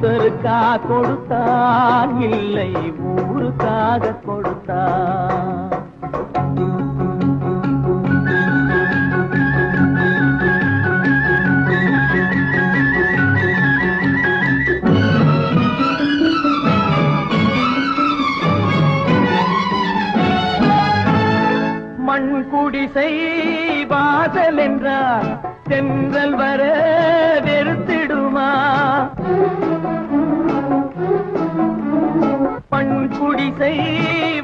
ஒருத்தருக்கா கொடுத்தான் இல்லை ஊருக்காக கொடுத்தான். மண் குடிசை வாசல் என்றார் தென்றல் வர வெறுத்திடுமா? குடிசை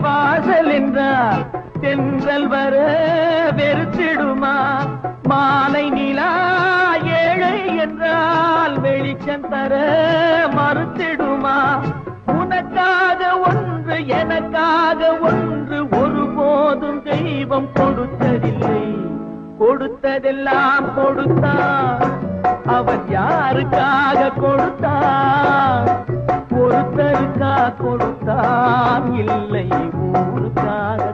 வாசல் என்றால் தென்றல் வர வெறுத்திடுமா? மாலை நிலா ஏழை என்றால் வெளிச்சம் தர மறுத்திடுமா? உனக்காக ஒன்று எனக்காக ஒன்று ஒருபோதும் தெய்வம் கொடுத்ததில்லை. கொடுத்ததெல்லாம் கொடுத்தான் அவன் யாருக்காக கொடுத்தான் ஒருத்தருக்கா கொடுத்தான். இல்லை ஊருக்காக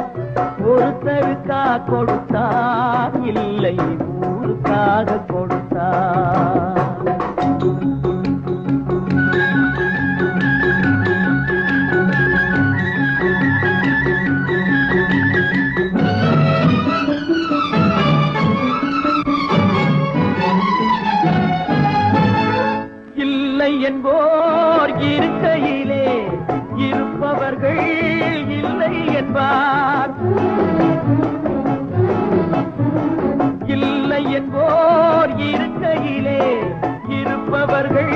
ஒருத்தருக்கா கொடுத்தான் இல்லை ஊருக்காக கொடுத்தான் இல்லை என்போர் இருக்கையிலே இருப்பவர்கள் இல்லை என்பார். அவர்கள்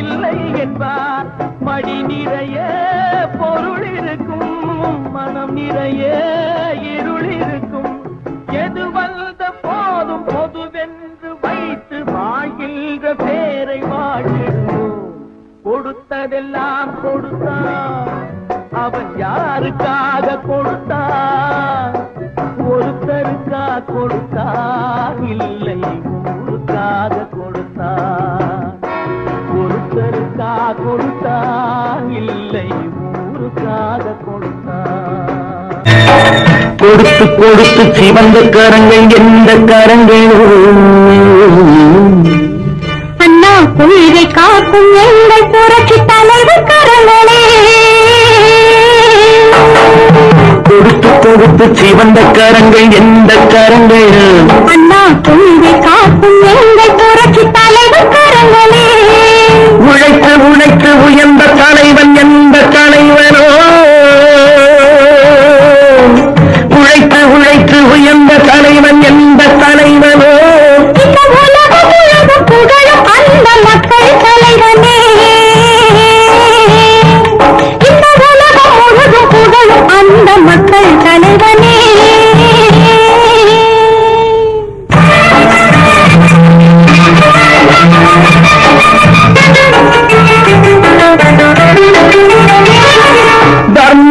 இல்லை என்பார். மடி நிறைய பொருள் இருக்கும் மனம் நிறைய இருள் இருக்கும் எது வந்த போதும் பொதுவென்று வைத்து வாழ்கின்ற பேரை வாழ்கிறோம் கொடுத்ததெல்லாம் கொடுத்தான் அவன் யாருக்காக கொடுத்தான் ஒருத்தருக்கா கொடுத்தான் இல்லை. கொடுத்து கொடுத்து சிவந்த கரங்கள் எந்த கரங்களோ? அண்ணா கொள்கை காக்கும் எங்கள் புரட்சி தலைவர் கரங்களே கொடுத்து கொடுத்து சிவந்த கரங்கள் எந்த கரங்களோ? அண்ணா கொள்கை காக்கும் எங்கள் புரட்சி தலைவர் கரங்களே உழைத்து உழைத்து உயர்ந்த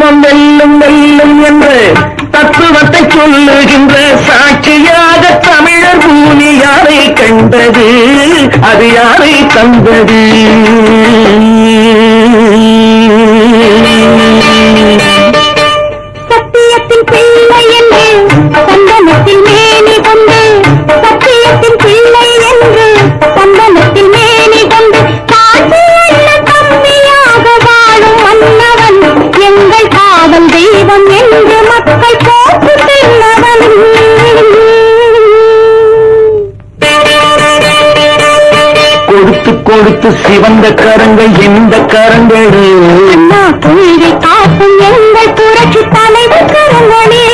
தர்மம் வெல்லும் வெல்லும் என்று தத்துவத்தை சொல்லுகின்ற சாட்சியாக தமிழர் பூமி யாரை கண்டது? அது யாரை தந்தது? அவன் தெய்வம் என்று மக்கள் போற்று செல்லவன் கொடுத்து கொடுத்து சிவந்த கரங்கள் எந்த கரங்களே. அண்ணா தொழிலை காக்கும் எங்கள் புரட்சி தலைவர் கரங்களே